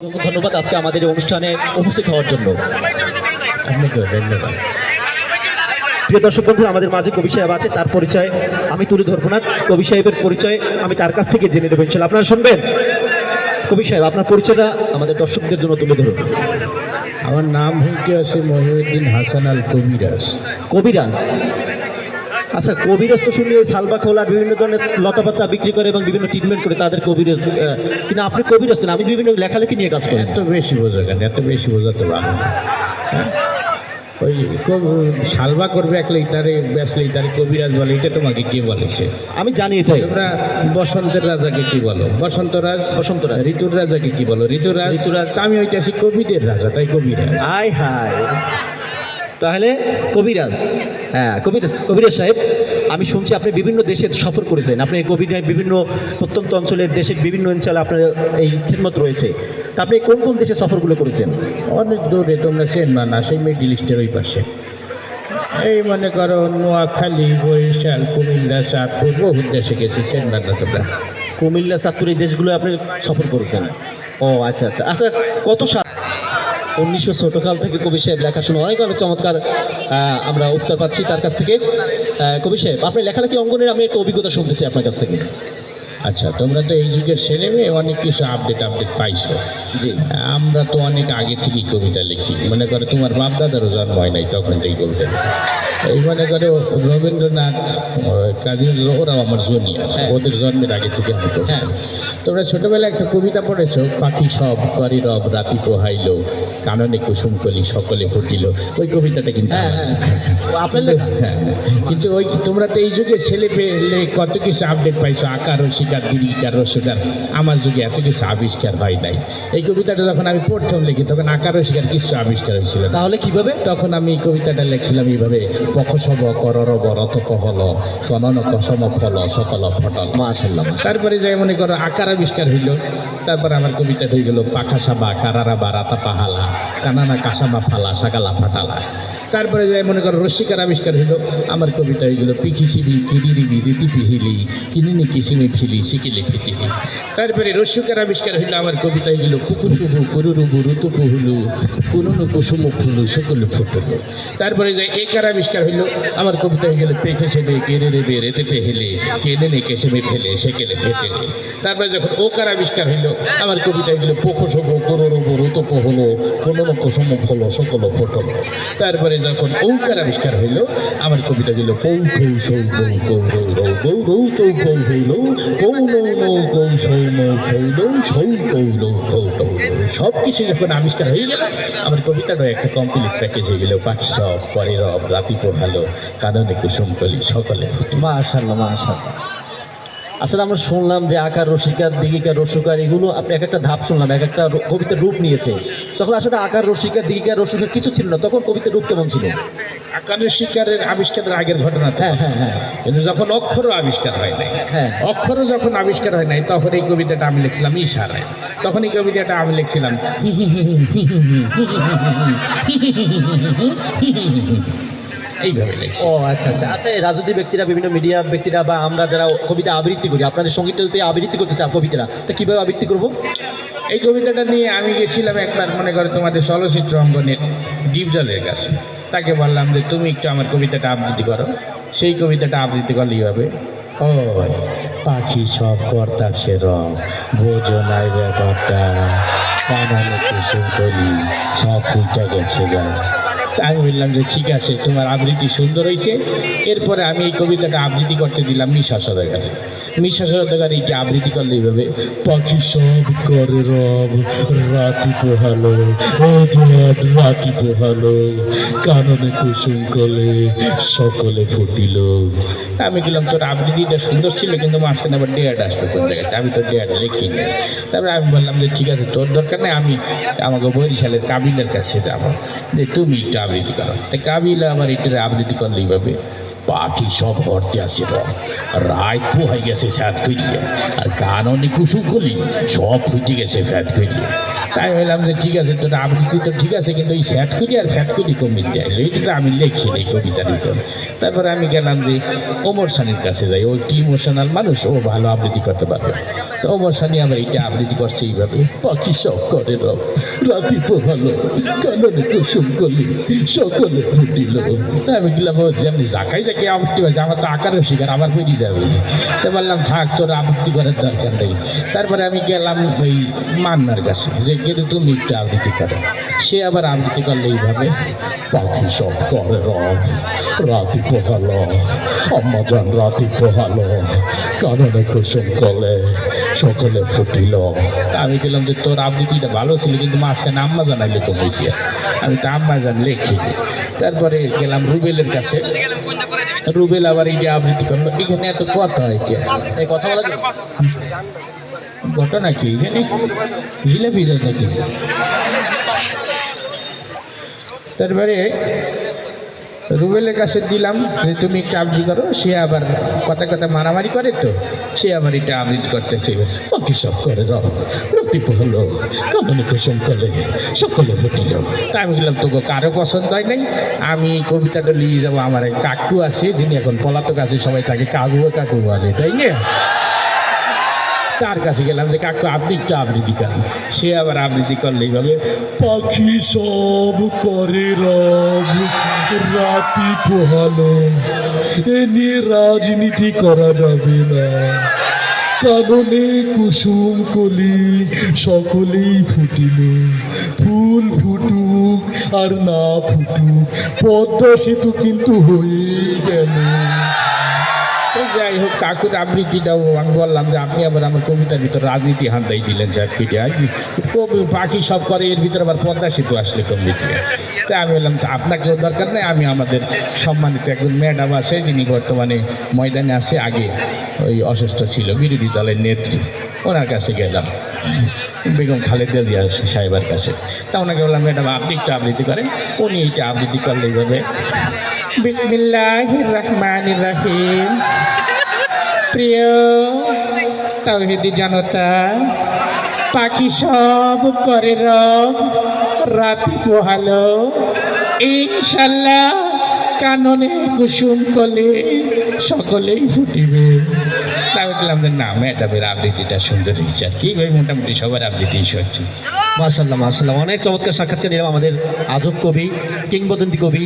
ধন্যবাদ আজকে আমাদের এই অনুষ্ঠানে উপস্থিত হওয়ার জন্য। ধন্যবাদ প্রিয় দর্শক বন্ধু আমাদের মাঝে কবি সাহেব আছে তার পরিচয় আমি তুলে ধরবো না। কবি সাহেবের পরিচয় আমি তার কাছ থেকে জেনে নেবেন ইনশাল্লাহ আপনারা শুনবেন? কবি সাহেব আপনার পরিচয়টা আমাদের দর্শকদের জন্য তুলে ধরুন। আমার নাম হইতে আছে মহিউদ্দিন হাসান আল কবিরাজ কবিরাজ। আচ্ছা কবিরাজ তো শুনলে ওই সালবা খোলা বিভিন্ন ধরনের লতাপাতা বিক্রি করে এবং বিভিন্ন ট্রিটমেন্ট করে তাদের কবিরাজ কিন্তু আপনি কবিরাজ কেন আমি বিভিন্ন লেখালেখি নিয়ে কাজ করি এত বেশি বোঝা কেন এত বেশি বোঝাতে পারব না। হ্যাঁ? ওই সালবা করবে এক লিটারে ব্যাস লিটারে কবিরাজ বলে এটা তোমাকে কে বলেছে? আমি জানি এটাই। তোমরা বসন্তের রাজাকে কি বলো? বসন্তরাজ বসন্তরাজ। ঋতুর রাজাকে কি বলো? ঋতুরাজ? ঋতুরাজ। আমি ওইটা আছি কবিদের রাজা তাই কবিরাজ। হাই হাই তাহলে কবিরাজ। হ্যাঁ কবিরাজ। কবিরাজ সাহেব আমি শুনছি আপনি বিভিন্ন দেশে সফর করেছেন। আপনি কবিরাজ বিভিন্ন প্রত্যন্ত অঞ্চলের দেশের বিভিন্ন অঞ্চলে আপনার এই খেদমত রয়েছে। তা আপনি কোন কোন দেশে সফরগুলো করেছেন? অনেক দূরে তোমরা সেন না সেই মিডিল ইস্টের ওই পাশে। এই মনে করো নোয়াখালী বরিশাল কুমিল্লা চাঁদপুর বহু দেশে গেছি সেন না তোমরা কুমিল্লা চাঁদপুর এই দেশগুলো আপনি সফর করেছেন? ও আচ্ছা আচ্ছা। আচ্ছা কত সাল উনিশশো ছোটকাল থেকে কবি সাহেব লেখাশোনা অনেক অনেক চমৎকার আমরা উত্তর পাচ্ছি তার কাছ থেকে। কবি সাহেব আপনি লেখালেখি অঙ্গনের? আমি একটা অভিজ্ঞতা শুনতে চাই আপনার কাছ থেকে। আচ্ছা তোমরা তো এই যুগের ছেলে মেয়ে অনেক কিছু আপডেট আপডেট পাইছো। জি। আমরা তো অনেক আগে থেকেই কবিতা লিখি। মনে করো তোমার বাপ দাদারও জন্ম হয় নাই তখন থেকে কবিতা লিখি। মনে করো রবীন্দ্রনাথ কাজী ওরাও আমার জুনিয়র হ্যাঁ। ওদের জন্মের আগে থেকে কবিতা হ্যাঁ। তোমরা ছোটবেলায় একটা কবিতা পড়েছো পাখি সব করি রব রাতি পোহাইল কাননে কুসুম কলি সকলে ফুটিল। ওই কবিতাটা কিন্তু হ্যাঁ হ্যাঁ। হ্যাঁ, কিন্তু ওই তোমরা তো এই যুগে ছেলে পেলে কত কিছু আপডেট পাইছো আকার রসিকার দীর্ঘিকার রসিকার আমার যুগে এত কিছু আবিষ্কার হয় নাই। এই কবিতাটা যখন আমি প্রথম লিখি তখন আকার রসিকার কিছু আবিষ্কার হয়েছিল তাহলে কীভাবে? তখন আমি কবিতাটা লিখছিলাম এইভাবে পখসব কররব রত কহল কনন কসম ফল সকল ফটল। মাশাল্লাহ তারপরে যাই মনে করো আকার আবিষ্কার হইল তারপরে আমার কবিতা হয়ে গেল পাখা সাবা কারারা বা রাতা পাহালা কানানা কাসামা ফালা সাকালা ফাটালা। তারপরে যাই মনে করো রসিকার আবিষ্কার হইল আমার কবিতা হয়ে গেল পিখিসিবি কিরিরিবি রীতি পিহিলি কিনিনি কিসিমি ফিলি শিকিলি ফিতিলি তারপরে রস্যকার আবিষ্কার হইল আমার কবিতা হয়ে গেল কুকুশুভু কুরুরুবু ঋতু পুহুলু কুনুনু কুসুম ফুলু সকল ফুটুলু। তারপরে যাই একার আবিষ্কার হইল। আমার কবিতা হয়ে গেল পেখে ছেলে কেড়ে রেবে রেতে পেহেলে কেনে নে কেসেমে ফেলে সেকেলে ফেটেলে তারপরে যখন ওকার আবিষ্কার হইল, আমার কবিতা গেল পোখসব কররব ঋতু পহলো, কোনো কুসুম ফল, সকল ফটল। তারপরে যখন ঔকার আবিষ্কার হইল, আমার কবিতা গেল পৌ খৌ সৌ, কৌ কৌ, রৌ রৌ গৌ রৌ, তৌ, কৌ, হইল। কৌ, নৌ নৌ, কৌ, সৌ, নৌ খৌ লৌ সৌ, কৌ লৌ খৌ কৌ সব কিছু যখন আবিষ্কার হয়ে গেল, আমার কবিতাটা একটা কমপ্লিট প্যাকেজ হয়ে গেল। পাখি সব পরে রব, রাতি পোহালো কাননে কুসুম কলি সকলে মাশাল্লাহ মাশাল্লাহ আসলে আমরা শুনলাম যে আকার রসিকার দিঘিকার রসিকার এগুলো আপনি এক একটা ধাপ শুনলাম এক একটা কবিতার রূপ নিয়েছে তখন আসলে আকার রসিকার দিঘিকার রসিকার কিছু ছিল না তখন কবিতার রূপ কেমন ছিল আকারের শিকারের আবিষ্কারের আগের ঘটনা। হ্যাঁ হ্যাঁ হ্যাঁ কিন্তু যখন অক্ষরও আবিষ্কার হয় নাই হ্যাঁ অক্ষরও যখন আবিষ্কার হয় নাই তখন এই কবিতাটা আমি লিখছিলাম ইশারায় তখন এই কবিতাটা আমি লিখছিলাম এইভাবে লিখছি ও আচ্ছা আচ্ছা। আচ্ছা এই রাজনীতি ব্যক্তিরা বিভিন্ন মিডিয়া ব্যক্তিরা বা আমরা যারা কবিতা আবৃত্তি করি আপনাদের সঙ্গীতটাতে আবৃত্তি করতেছে কবিতারা তা কীভাবে আবৃত্তি করব? এই কবিতাটা নিয়ে আমি গেছিলাম একবার মনে করো তোমাদের চলচ্চিত্র অঙ্গনের ডিপজলের কাছে। তাকে বললাম যে তুমি একটু আমার কবিতাটা আবৃত্তি করো। সেই কবিতাটা আবৃত্তি করলেই হবে। ও পাখি সব কর্তাছে রং ভোজনায় ব্যাপারটা। কানানে কুসুম করি সব ফুটা গেছে গা। আমি বললাম যে ঠিক আছে, তোমার আবৃত্তি সুন্দর হয়েছে এরপরে আমি এই কবিতাটা আবৃত্তি করতে দিলাম মিশা সদাগারে। এইটা আবৃত্তি করলে এইভাবে, পাখি সব করে রব, রাতি পোহালো রাতি পোহালো, কাননে কুসুম কলে সকলে ফুটিল। আমি গেলাম, তোর আবৃত্তিটা সুন্দর ছিল, কিন্তু মাঝখানে আবার ডেয়ার আসবে কোন জায়গায়? আমি তো ডেয়ার লিখি না তারপরে আমি বললাম যে, ঠিক আছে, তোর দরকার নেই, আমি আমাকে বরিশালের কাবিলের কাছে যাব, যে তুমি একটু আবৃত্তি করো। তো কাবিল আমার এটা আবৃত্তি করলে এইভাবে। পাখি সব হরতে আসছিল রাত পোহাই গেছে স্যাত করিয়ে আর গান অনেক কুসুম করি সব ফুটে গেছে ফ্যাট করিয়ে তাই বললাম যে ঠিক আছে, তোর আবৃত্তি তো ঠিক আছে, কিন্তু এই ফ্যাট করি আর ফ্যাট করি কমিতে আইলো এটা তো আমি লিখি এই কবিতার ভিতর তারপরে আমি গেলাম যে ওমর সানির কাছে যাই। ও কি ইমোশনাল মানুষ, ও ভালো আবৃত্তি করতে পারবে। তো ওমর সানি আবার এইটা আবৃত্তি করছে এইভাবে। পাখি সব করে রব রাতি পোহালো কাননে কুসুম কলি সকলে ফুটিল। তা আমি গেলাম, ও যেমনি জাকাই যাকে আবৃত্তি হয়েছে আমার তো আকারের শিকার আবার বেরিয়ে যাবে তো বললাম, থাক, তোর আবৃত্তি করার দরকার নেই। তারপরে আমি গেলাম ওই মান্নার কাছে, যে গেলে তুমি একটু আবৃত্তি করো। সে আবার আবৃত্তি করলে এইভাবে, পাখি সব করে রাতি পোহালো, আম্মা যান রাতি পোহালো, কাননে কুসুম কলে, সকলে ফুটিল। তা আমি গেলাম যে তোর আবৃত্তিটা ভালো ছিল, কিন্তু মাঝখানে আম্মা জানাইলে তো বইতে আমি তো আম্মা জান লেখি তারপরে গেলাম রুবেলের কাছে। রুবেল আবার এই যে আবৃত্তি করল এখানে এত কথা হয় কে? কথা বলা ঘটনা কি? এখানে জিলাপি নাকি? তারপরে রুবেলের কাছে দিলাম, যে তুমি একটা আবৃত্তি করো, সে আবার কথা কথা মারামারি করে তো, সে আবার এটা আবৃত্তি করতেছে। বাকি সব করে রব, রক্তি হলো কামনে কুসুম কলে সকলে ফুটিল। তা আমি বললাম, তোকে কারও পছন্দ হয় নাই? আমি কবিতাটা নিয়ে যাব, আমার এক কাকু আছে, যিনি এখন পলাতক আছে, সবাই তাকে কাকু কাকু বলে, তাই না? তার কাছে গেলাম যে, কাকু, আপনি একটু আবৃত্তি করেন। সে আবার আবৃত্তি করলে এইভাবে পাখি সব করে রব, রাতি পোহালো। এ নিয়ে রাজনীতি করা যাবে না। কাননে কুসুম কলি সকলেই ফুটিল। ফুল ফুটুক আর না ফুটুক, পদ্মা সেতু কিন্তু হয়ে গেল। যাই হোক কাকুর আবৃত্তিটাও আমি বললাম যে আপনি আবার আমার কবিতার ভিতর রাজনীতি হান্দাই দিলেন স্যার পিঠে আর কি কবি পাখি সব করে, এর ভিতরে আবার পদ্মা সেতু আসলে কবিতা তা আমি বললাম আপনাকেও দরকার নেই, আমি আমাদের সম্মানিত একজন ম্যাডাম আছে, যিনি বর্তমানে ময়দানে আছে, আগে ওই অসুস্থ ছিল, বিরোধী দলের নেত্রী। ওনার কাছে গেলাম, বেগম খালেদা জিয়া সাহেবের কাছে। তা ওনাকে বললাম, ম্যাডাম, আপনি একটু আবৃত্তি করেন। উনি এইটা আবৃত্তি করলে এইভাবে, বিসমিল্লাহির রহমানির রহিম। প্রিয়, তাওহিদি জনতা, পাখি সব করে রাতি পোহালো। ইনশাল্লাহ কাননে কুসুম কলে সকলেই ফুটিবে। বললাম যে না ম্যাডামের আবৃত্তিটা সুন্দর হয়েছে আর কি। ভাই মোটামুটি সবার আবৃত্তি হচ্ছে মার্শাল্লাহ মার্শাল্লাহ অনেক চমৎকার সাক্ষাৎকার নিলাম আমাদের আজব কবি, কিংবদন্তি কবি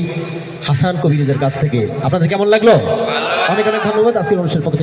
হাসান কবিরদের কাছ থেকে। আপনাদের কেমন লাগল? অনেক অনেক ধন্যবাদ। আজকের অনুষ্ঠানের পক্ষ